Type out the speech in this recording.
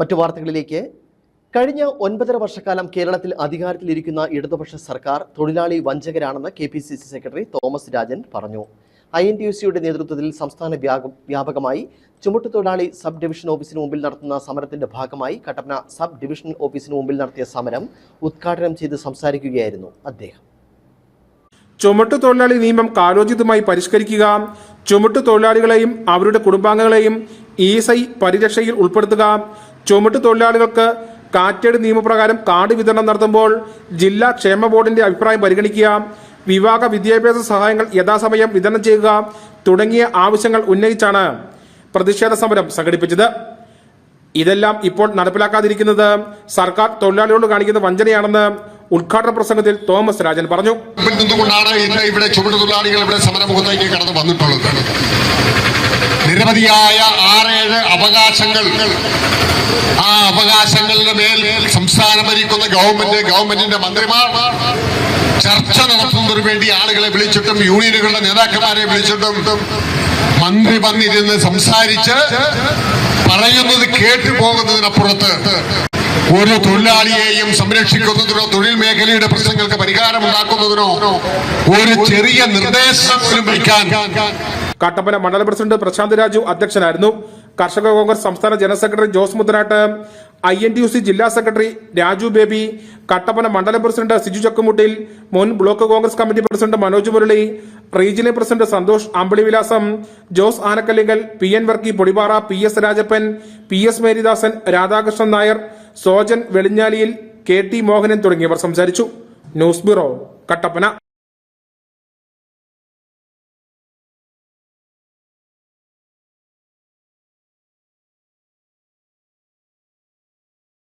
മറ്റു വാർത്തകളിലേക്ക്. കഴിഞ്ഞ ഒൻപതര വർഷക്കാലം കേരളത്തിൽ അധികാരത്തിലിരിക്കുന്ന ഇടതുപക്ഷ സർക്കാർ തൊഴിലാളി വഞ്ചകരാണെന്ന് K P C C secretary Thomas Rajan പറഞ്ഞു. ഐ എൻ ടി യു സിയുടെ നേതൃത്വത്തിൽ സംസ്ഥാന വ്യാപ- വ്യാപകമായി ചുമട്ടുതൊഴിലാളി സബ് ഡിവിഷൻ ഓഫീസിന് മുമ്പിൽ നടത്തുന്ന സമരത്തിന്റെ ഭാഗമായി കട്ടപ്പന സബ് ഡിവിഷൻ ഓഫീസിന് മുമ്പിൽ നടത്തിയ സമരം ഉദ്ഘാടനം ചെയ്ത് സംസാരിക്കുകയായിരുന്നു അദ്ദേഹം. ചുമട്ടു തൊഴിലാളി നിയമം കാലോചിതമായി പരിഷ്കരിക്കുക. ചുമട്ടു തൊഴിലാളികളെയും അവരുടെ കുടുംബാംഗങ്ങളെയും ഇ എസ് ഐ പരിരക്ഷയിൽ ഉൾപ്പെടുത്തുക. ചുമട്ടു തൊഴിലാളികൾക്ക് നിയമപ്രകാരം കാർഡ് വിതരണം നടത്തുമ്പോൾ ജില്ലാ ക്ഷേമ ബോർഡിന്റെ അഭിപ്രായം പരിഗണിക്കുക. വിവാഹ വിദ്യാഭ്യാസ സഹായങ്ങൾ യഥാസമയം വിതരണം ചെയ്യുക തുടങ്ങിയ ആവശ്യങ്ങൾ ഉന്നയിച്ചാണ് പ്രതിഷേധ സമരം സംഘടിപ്പിച്ചത്. ഇതെല്ലാം ഇപ്പോൾ നടപ്പിലാക്കാതിരിക്കുന്നത് സർക്കാർ തൊഴിലാളികളോട് കാണിക്കുന്ന വഞ്ചനയാണെന്ന് ഉദ്ഘാടന പ്രസംഗത്തിൽ തോമസ് രാജൻ പറഞ്ഞു. നിന്നുകൊണ്ടാണ് ഇന്ന് ഇവിടെ ഇവിടെ സമരമുഖത്തേക്ക് കടന്നു വന്നിട്ടുള്ളത്? നിരവധിയായ ആറേഴ് അവകാശങ്ങൾ ആ അവകാശങ്ങളുടെ മേൽ സംസ്ഥാനം ഭരിക്കുന്ന ഗവൺമെന്റ് ഗവൺമെന്റിന്റെ മന്ത്രിമാർ ചർച്ച നടത്തുന്നതിനു വേണ്ടി ആളുകളെ വിളിച്ചിട്ടും യൂണിയനുകളുടെ നേതാക്കന്മാരെ വിളിച്ചിട്ടും മന്ത്രി വന്നിരുന്ന് സംസാരിച്ച് പറയുന്നത് കേട്ടു പോകുന്നതിനപ്പുറത്ത് ഒരു തൊഴിലാളിയെയും സംരക്ഷിക്കുന്നതിനോ തൊഴിൽ മേഖലയുടെ പ്രശ്നങ്ങൾക്ക് പരിഹാരമുണ്ടാക്കുന്നതിനോ ഒരു ചെറിയ നിർദ്ദേശം വയ്ക്കാൻ കട്ടപ്പന മണ്ഡല പ്രസിഡന്റ് പ്രശാന്ത് രാജു അധ്യക്ഷനായിരുന്നു. കർഷക കോൺഗ്രസ് സംസ്ഥാന general secretary Jose Muthanatt I N T U C ജില്ലാ സെക്രട്ടറി രാജു ബേബി കട്ടപ്പന മണ്ഡലം പ്രസിഡന്റ് സിജു ചക്കുമുട്ടിൽ മുൻ block Congress committee president Manoj Murali regional president Santhosh Ambilivilasam Jose Anakkallinkal P N Varkey Podipara P S Rajappan P S Maridasan Radhakrishnan Nair Sojan Velinjaliyil K T Mohanan തുടങ്ങിയവർ സംസാരിച്ചു. News bureau Kattappana.